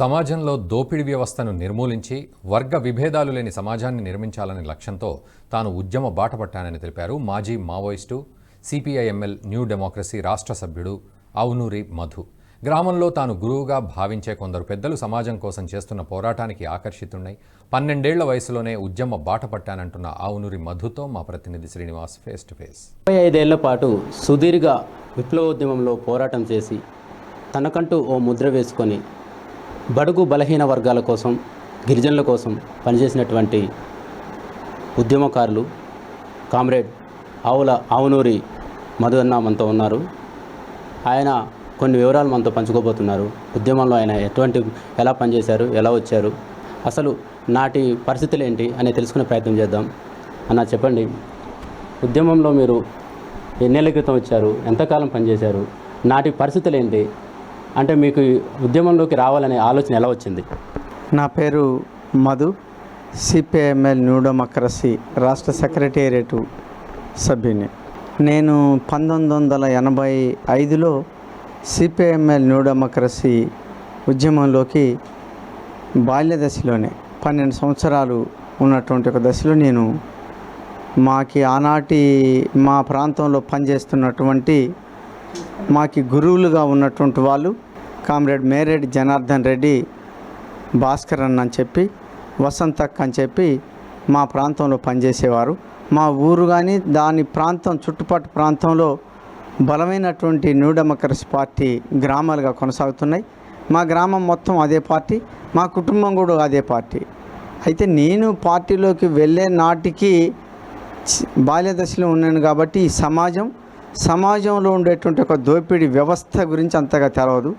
సమాజంలో దోపిడీ వ్యవస్థను నిర్మూలించి వర్గ విభేదాలు లేని సమాజాన్ని నిర్మించాలనే లక్ష్యంతో తాను ఉద్యమ బాట పట్టానని తెలిపారు మాజీ మావోయిస్టు సిపిఐఎంఎల్ న్యూ డెమోక్రసీ రాష్ట్ర సభ్యుడు అవునూరి మధు. గ్రామంలో తాను గురువుగా భావించే కొందరు పెద్దలు సమాజం కోసం చేస్తున్న పోరాటానికి ఆకర్షితున్నాయి పన్నెండేళ్ళ వయసులోనే ఉద్యమ బాట పట్టానంటున్న ఆవునూరి మధుతో మా ప్రతినిధి శ్రీనివాస్ ఫేస్ టు ఫేస్. ముప్పై ఐదేళ్ళ పాటు సుదీర్ఘ విప్లవోద్యమంలో పోరాటం చేసి తనకంటూ ఓ ముద్ర వేసుకొని బడుగు బలహీన వర్గాల కోసం గిరిజనుల కోసం పనిచేసినటువంటి ఉద్యమకారులు కామ్రేడ్ ఆవుల ఆవునూరి మధు అన్న మనతో ఉన్నారు. ఆయన కొన్ని వివరాలు మనతో పంచుకోబోతున్నారు. ఉద్యమంలో ఆయన ఎటువంటి ఎలా పనిచేశారు ఎలా వచ్చారు అసలు నాటి పరిస్థితులు ఏంటి అని తెలుసుకునే ప్రయత్నం చేద్దాం. అన్న చెప్పండి. ఉద్యమంలో మీరు ఎన్నేళ్ళ క్రితం వచ్చారు? ఎంతకాలం పనిచేశారు? నాటి పరిస్థితులు ఏంటి? అంటే మీకు ఉద్యమంలోకి రావాలనే ఆలోచన ఎలా వచ్చింది? నా పేరు మధు సిపిఐఎంఎల్ న్యూ డెమోక్రసీ రాష్ట్ర సెక్రటేరియట్ సభ్యుని. నేను పంతొమ్మిది వందల ఎనభై ఐదులో సిపిఐఎంఎల్ న్యూ డెమోక్రసీ ఉద్యమంలోకి బాల్య దశలోనే పన్నెండు సంవత్సరాలు ఉన్నటువంటి ఒక దశలో నేను మాకి ఆనాటి మా ప్రాంతంలో పనిచేస్తున్నటువంటి మాకి గురువులుగా ఉన్నటువంటి వాళ్ళు కామ్రేడ్ మేరెడ్డి జనార్దన్ రెడ్డి భాస్కర్ అన్న అని చెప్పి వసంతక్ అని చెప్పి మా ప్రాంతంలో పనిచేసేవారు. మా ఊరు కానీ దాని ప్రాంతం చుట్టుపక్కల ప్రాంతంలో బలమైనటువంటి న్యూ డెమోక్రసీ పార్టీ గ్రామాలుగా కొనసాగుతున్నాయి. మా గ్రామం మొత్తం అదే పార్టీ మా కుటుంబం కూడా అదే పార్టీ. అయితే నేను పార్టీలోకి వెళ్ళే నాటికి చి- బాల్య దశలో ఉన్నాను కాబట్టి ఈ సమాజం సమాజంలో ఉండేటువంటి ఒక దోపిడీ వ్యవస్థ గురించి అంతగా తెలవదు.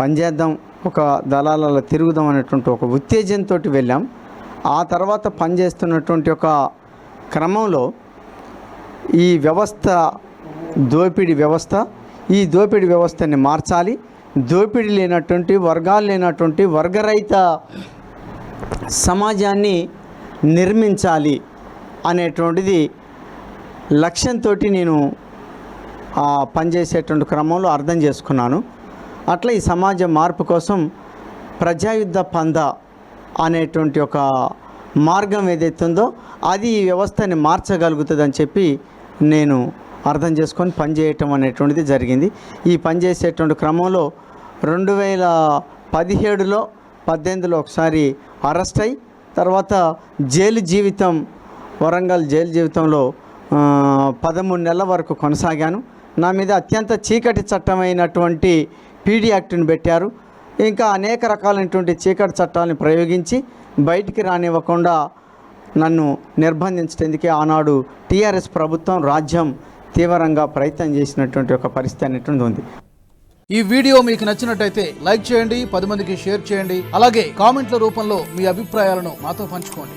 పనిచేద్దాం ఒక దళాలలో తిరుగుదాం అనేటువంటి ఒక ఉత్తేజంతో వెళ్ళాం. ఆ తర్వాత పనిచేస్తున్నటువంటి ఒక క్రమంలో ఈ వ్యవస్థ దోపిడీ వ్యవస్థ ఈ దోపిడీ వ్యవస్థని మార్చాలి. దోపిడీ లేనటువంటి వర్గాలు లేనటువంటి వర్గరహిత సమాజాన్ని నిర్మించాలి అనేటువంటిది లక్ష్యంతో నేను ఆ పనిచేసేటువంటి క్రమంలో అర్థం చేసుకున్నాను. అట్లా ఈ సమాజ మార్పు కోసం ప్రజాయుద్ధ పంద అనేటువంటి ఒక మార్గం ఏదైతే ఉందో అది ఈ వ్యవస్థని మార్చగలుగుతుందని చెప్పి నేను అర్థం చేసుకొని పనిచేయటం అనేటువంటిది జరిగింది. ఈ పనిచేసేటువంటి క్రమంలో రెండు వేల పదిహేడులో పద్దెనిమిదిలో ఒకసారి అరెస్ట్ అయి తర్వాత జైలు జీవితం వరంగల్ జైలు జీవితంలో పదమూడు నెలల వరకు కొనసాగాను. నా మీద అత్యంత చీకటి చట్టమైనటువంటి పీడీ యాక్ట్ని పెట్టారు. ఇంకా అనేక రకాలైనటువంటి చీకటి చట్టాలను ప్రయోగించి బయటికి రానివ్వకుండా నన్ను నిర్బంధించడానికి ఆనాడు టీఆర్ఎస్ ప్రభుత్వం రాజ్యం తీవ్రంగా ప్రయత్నం చేసినటువంటి ఒక పరిస్థితి అనేటువంటి ఉంది. ఈ వీడియో మీకు నచ్చినట్టయితే లైక్ చేయండి పది మందికి షేర్ చేయండి. అలాగే కామెంట్ల రూపంలో మీ అభిప్రాయాలను మాతో పంచుకోండి.